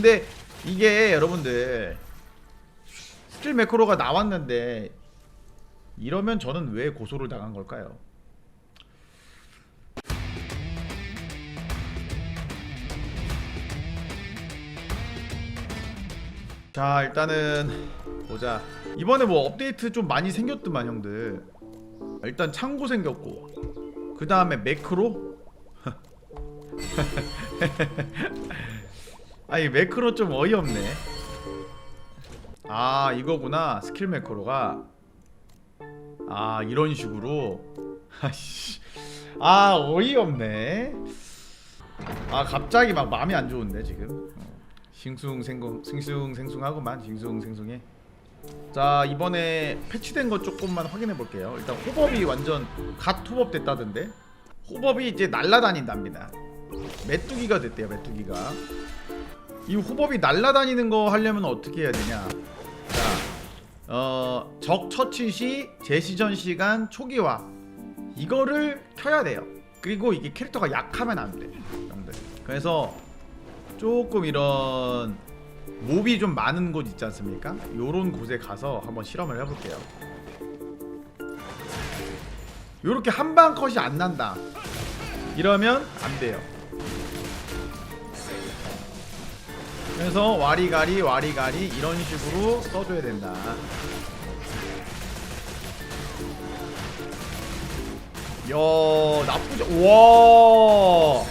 근데 이게 여러분들 스킬 매크로가 나왔는데 이러면 저는 왜 고소를 당한 걸까요? 자 일단은 보자. 이번에 뭐 업데이트 좀 많이 생겼더만 형들. 일단 창고 생겼고. 그 다음에 매크로 아니 매크로 좀 어이없네. 아 이거구나. 스킬 매크로가. 아 이런 식으로. 아 어이없네. 아 갑자기 막 마음이 안 좋은데 지금. 어. 싱숭생숭 싱숭생숭하고만 싱숭생숭해. 자 이번에 패치된 거 조금만 확인해 볼게요. 일단 호법이 완전 갓 호법 됐다던데? 호법이 이제 날라다닌답니다. 메뚜기가 됐대요 메뚜기가 이 호법이 날라다니는 거 하려면 어떻게 해야 되냐? 자, 어, 적 처치 시 제시전 시간 초기화. 이거를 켜야 돼요. 그리고 이게 캐릭터가 약하면 안돼 형들. 그래서 조금 이런 몹이 좀 많은 곳 있지 않습니까? 요런 곳에 가서 한번 실험을 해볼게요. 요렇게 한 방 컷이 안 난다. 이러면 안 돼요 그래서 와리가리 와리가리 이런 식으로 써줘야 된다 야 나쁘지 와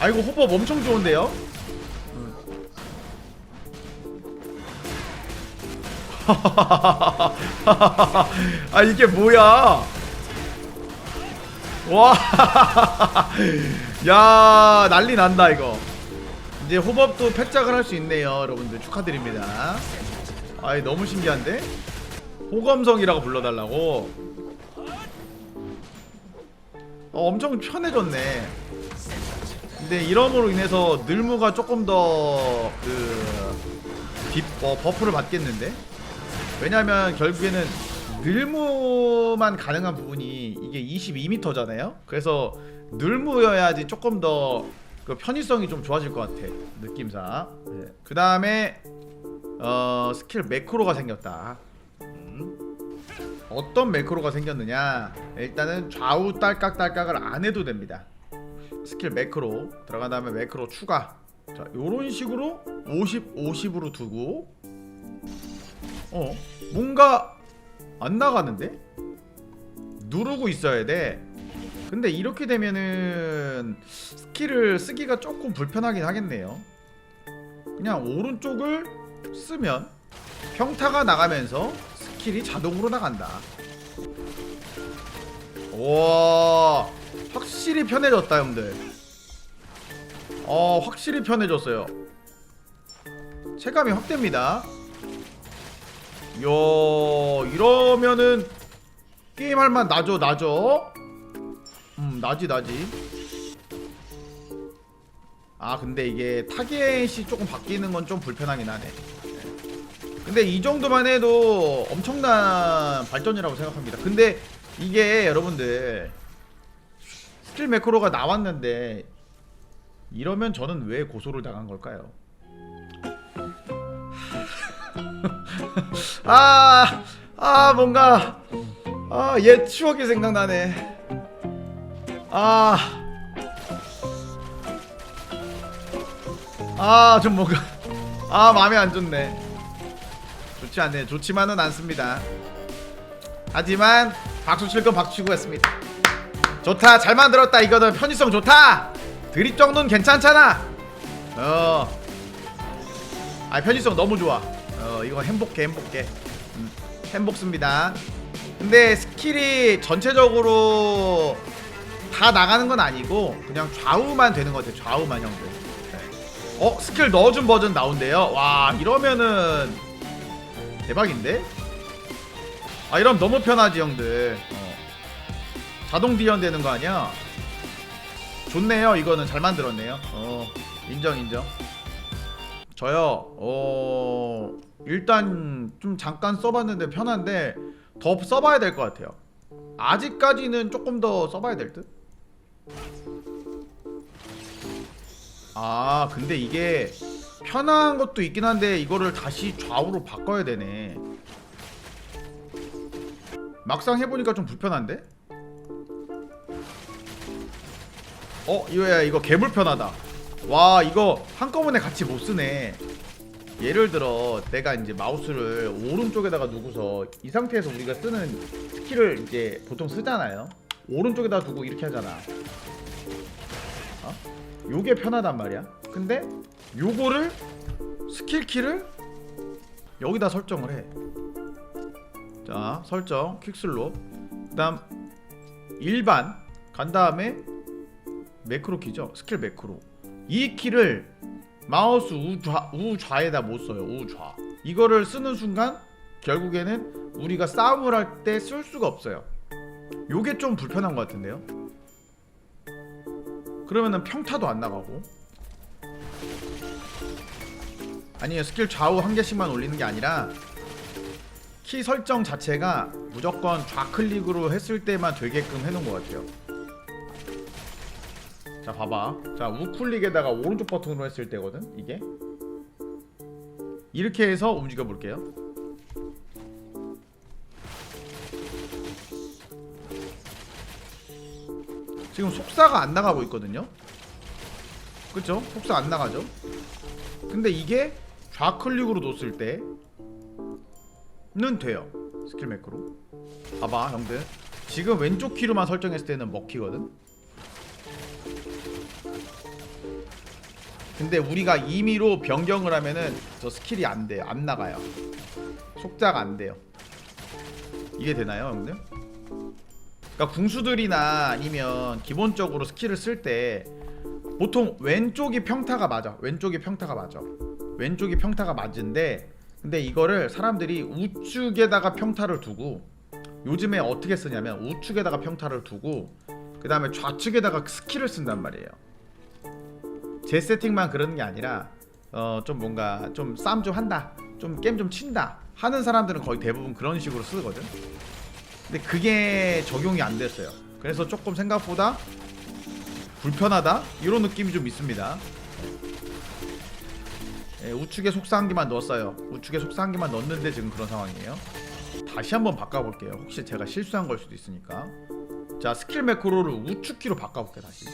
아이고 호법 엄청 좋은데요? 아 이게 뭐야? 와, 야 난리 난다 이거. 이제 호법도 패짝을 할 수 있네요, 여러분들 축하드립니다. 아이 너무 신기한데? 호검성이라고 불러달라고. 어, 엄청 편해졌네. 근데 이럼으로 인해서 늘무가 조금 더그 어, 버프를 받겠는데? 왜냐면 결국에는 늘무만 가능한 부분이 이게 22m잖아요. 그래서 늘무여야지 조금 더 그 편의성이 좀 좋아질 것 같아 느낌상. 네. 그 다음에 어, 스킬 매크로가 생겼다. 음. 어떤 매크로가 생겼느냐? 일단은 좌우 딸깍딸깍을 안 해도 됩니다. 스킬 매크로 들어간 다음에 매크로 추가. 자, 요런 식으로 50 50으로 두고 어, 뭔가 안 나가는데? 누르고 있어야 돼. 근데 이렇게 되면은 스킬을 쓰기가 조금 불편하긴 하겠네요. 그냥 오른쪽을 쓰면 평타가 나가면서 스킬이 자동으로 나간다. 와, 확실히 편해졌다, 형들. 어, 확실히 편해졌어요. 체감이 확 됩니다. 이야 이러면은 게임할 만 나죠 나죠 음 나지 나지 아 근데 이게 타겟이 조금 바뀌는 건 좀 불편하긴 하네 근데 이 정도만 해도 엄청난 발전이라고 생각합니다 근데 이게 여러분들 스킬 매크로가 나왔는데 이러면 저는 왜 고소를 당한 걸까요? 아, 아 뭔가 아, 옛 추억이 생각나네. 아, 아, 좀 뭔가 아 마음에 안 좋네. 좋지 않네. 좋지만은 않습니다. 하지만 박수 칠 건 박수 치고 했습니다. 좋다, 잘 만들었다. 이거는 편의성 좋다. 드립 정도는 괜찮잖아. 어, 아 편의성 너무 좋아. 어 이거 행복해 행복해 음, 행복습니다 근데 스킬이 전체적으로 다 나가는 건 아니고 그냥 좌우만 되는 것 같아요 좌우만 형들. 네. 어 스킬 넣어준 버전 나온대요. 와 이러면은 대박인데? 아 이러면 너무 편하지 형들. 어. 자동 디언 되는 거 아니야? 좋네요 이거는. 잘 만들었네요. 어 인정 인정. 저요 어 일단 좀 잠깐 써봤는데 편한데 더 써봐야 될 것 같아요. 아직까지는 조금 더 써봐야 될 듯? 아 근데 이게 편한 것도 있긴 한데 이거를 다시 좌우로 바꿔야 되네. 막상 해보니까 좀 불편한데? 어 이거야 이거 개불편하다. 와 이거 한꺼번에 같이 못 쓰네. 예를 들어 내가 이제 마우스를 오른쪽에다가 두고서 이 상태에서 우리가 쓰는 스킬을 이제 보통 쓰잖아요 오른쪽에다 두고 이렇게 하잖아. 어? 요게 편하단 말이야. 근데 요거를 스킬 키를 여기다 설정을 해 자 설정 퀵슬로. 그 다음 일반 간 다음에 매크로 키죠? 스킬 매크로. 이 키를 마우스 우좌 우좌에다 못 써요 우좌. 이거를 쓰는 순간 결국에는 우리가 싸움을 할 때 쓸 수가 없어요 요게 좀 불편한 것 같은데요? 그러면은 평타도 안 나가고. 아니요 스킬 좌우 한 개씩만 올리는 게 아니라 키 설정 자체가 무조건 좌클릭으로 했을 때만 되게끔 해놓은 것 같아요. 자 봐봐. 자 우클릭에다가 오른쪽 버튼으로 했을 때거든 이게. 이렇게 해서 움직여 볼게요 지금 속사가 안 나가고 있거든요 그쵸? 속사 안 나가죠 근데 이게 좌클릭으로 놓았을 때는 돼요 스킬 매크로 봐봐 형들 지금 왼쪽 키로만 설정했을 때는 먹히거든 근데 우리가 임의로 변경을 하면은 저 스킬이 안 돼요. 안 나가요. 속자가 안 돼요. 이게 되나요, 형들? 그러니까 궁수들이나 아니면 기본적으로 스킬을 쓸 때 보통 왼쪽이 평타가 맞아. 왼쪽이 평타가 맞아. 왼쪽이 평타가 맞은데 근데 이거를 사람들이 우측에다가 평타를 두고 요즘에 어떻게 쓰냐면 우측에다가 평타를 두고 그 다음에 좌측에다가 스킬을 쓴단 말이에요. 제 세팅만 그러는 게 아니라 어 좀 뭔가 좀 싸움 좀 한다 좀 게임 좀 친다 하는 사람들은 거의 대부분 그런 식으로 쓰거든 근데 그게 적용이 안 됐어요. 그래서 조금 생각보다 불편하다? 이런 느낌이 좀 있습니다. 예, 우측에 속사한기만 넣었어요. 우측에 속사한기만 넣었는데 지금 그런 상황이에요. 다시 한번 바꿔볼게요. 혹시 제가 실수한 걸 수도 있으니까. 자 스킬 매크로를 우측키로 바꿔볼게요 다시.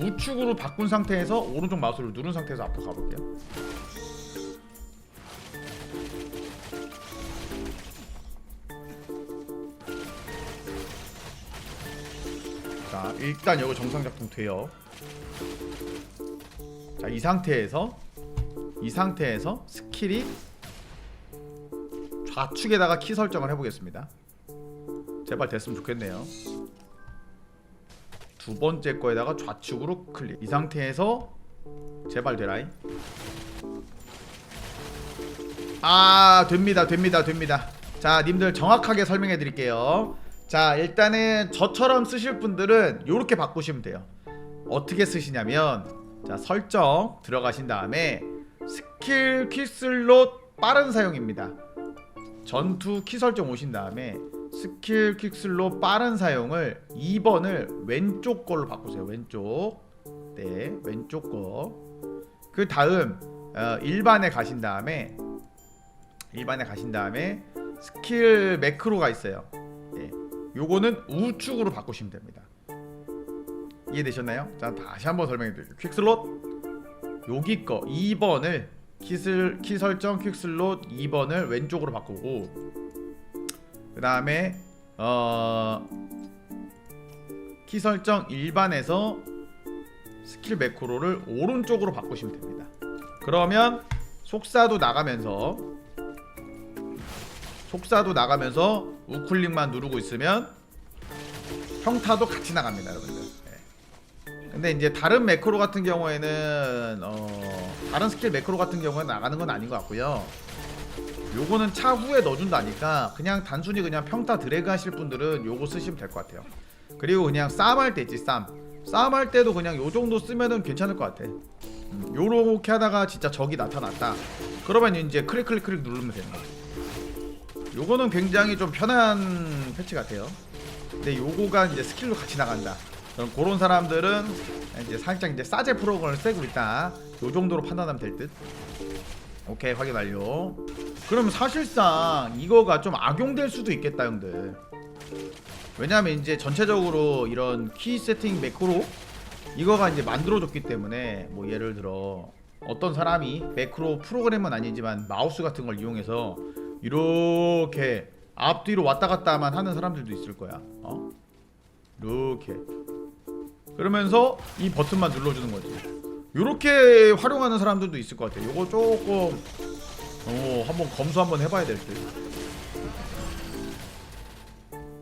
우측으로 바꾼 상태에서 오른쪽 마우스를 누른 상태에서 앞으로 가볼게요. 일단 여기 정상 작동 돼요. 자, 이 상태에서 이 상태에서 스킬이 좌측에다가 키 설정을 해보겠습니다. 제발 됐으면 좋겠네요. 두 번째 거에다가 좌측으로 클릭 이 상태에서 제발 되라잉 아 됩니다 됩니다 됩니다 자 님들 정확하게 설명해 드릴게요 자 일단은 저처럼 쓰실 분들은 이렇게 바꾸시면 돼요 어떻게 쓰시냐면 자 설정 들어가신 다음에 스킬 퀵슬롯 빠른 사용입니다 전투 키 설정 오신 다음에 스킬 퀵슬로 빠른 사용을 2번을 왼쪽 걸로 바꾸세요. 왼쪽. 네, 왼쪽 거. 그 다음 어, 일반에 가신 다음에 일반에 가신 다음에 스킬 매크로가 있어요. 네, 요거는 우측으로 바꾸시면 됩니다. 이해되셨나요? 자, 다시 한번 설명해 드릴게요. 퀵슬롯 여기 거 2번을 키슬 키 설정 퀵슬롯 2번을 왼쪽으로 바꾸고 그 다음에 어... 키 설정 일반에서 스킬 매크로를 오른쪽으로 바꾸시면 됩니다. 그러면 속사도 나가면서 속사도 나가면서 우클릭만 누르고 있으면 평타도 같이 나갑니다, 여러분들. 네. 근데 이제 다른 매크로 같은 경우에는 어, 다른 스킬 매크로 같은 경우에는 나가는 건 아닌 것 같고요. 요거는 차후에 넣어준다니까 그냥 단순히 그냥 평타 드래그 하실 분들은 요거 쓰시면 될 것 같아요 그리고 그냥 싸움할 때 있지 싸움 싸움할 때도 그냥 요 정도 쓰면은 괜찮을 것 같아 음, 요렇게 하다가 진짜 적이 나타났다 그러면 이제 클릭 클릭 클릭 누르면 되는 거죠 요거는 굉장히 좀 편한 패치 같아요 근데 요거가 이제 스킬로 같이 나간다 그럼 그런 사람들은 이제 살짝 이제 싸제 프로그램을 쓰고 있다. 요 정도로 판단하면 될 듯. 오케이 확인 완료. 그럼 사실상 이거가 좀 악용될 수도 있겠다 형들. 왜냐면 이제 전체적으로 이런 키 세팅 매크로 이거가 이제 만들어졌기 때문에 뭐 예를 들어 어떤 사람이 매크로 프로그램은 아니지만 마우스 같은 걸 이용해서 이렇게 앞뒤로 왔다 갔다만 하는 사람들도 있을 거야. 어? 이렇게 그러면서 이 버튼만 눌러주는 거지. 이렇게 활용하는 사람들도 있을 것 같아. 요거 조금 어 한번 검수 한번 해봐야 될 듯.